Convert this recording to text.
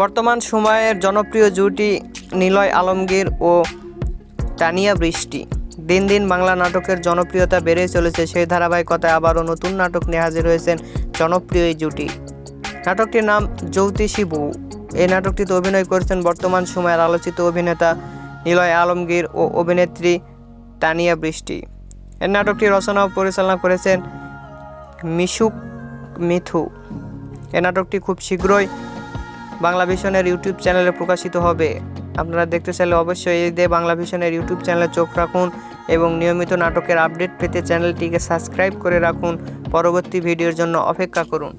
বর্তমান সময়ের জনপ্রিয় জুটি নিলয় আলমগীর ও তানিয়া বৃষ্টি। দিন দিন বাংলা নাটকের জনপ্রিয়তা বেড়ে চলেছে, সেই ধারাবাহিকতায় আবারও নতুন নাটক নিয়ে হাজির হয়েছেন জনপ্রিয় এই জুটি। নাটকটির নাম জ্যোতিষী বউ। এই নাটকটিতে অভিনয় করেছেন বর্তমান সময়ের আলোচিত অভিনেতা নিলয় আলমগীর ও অভিনেত্রী তানিয়া বৃষ্টি। এই নাটকটি রচনা ও পরিচালনা করেছেন মিশুক মিথু। এই নাটকটি খুব শীঘ্রই বাংলা ভিশনের ইউটিউব চ্যানেলে প্রকাশিত হবে। আপনারা দেখতে চাইলে অবশ্যই এই দিয়ে বাংলা ভিশনের ইউটিউব চ্যানেলে চোখ রাখুন এবং নিয়মিত নাটকের আপডেট পেতে চ্যানেলটিকে সাবস্ক্রাইব করে রাখুন। পরবর্তী ভিডিওর জন্য অপেক্ষা করুন।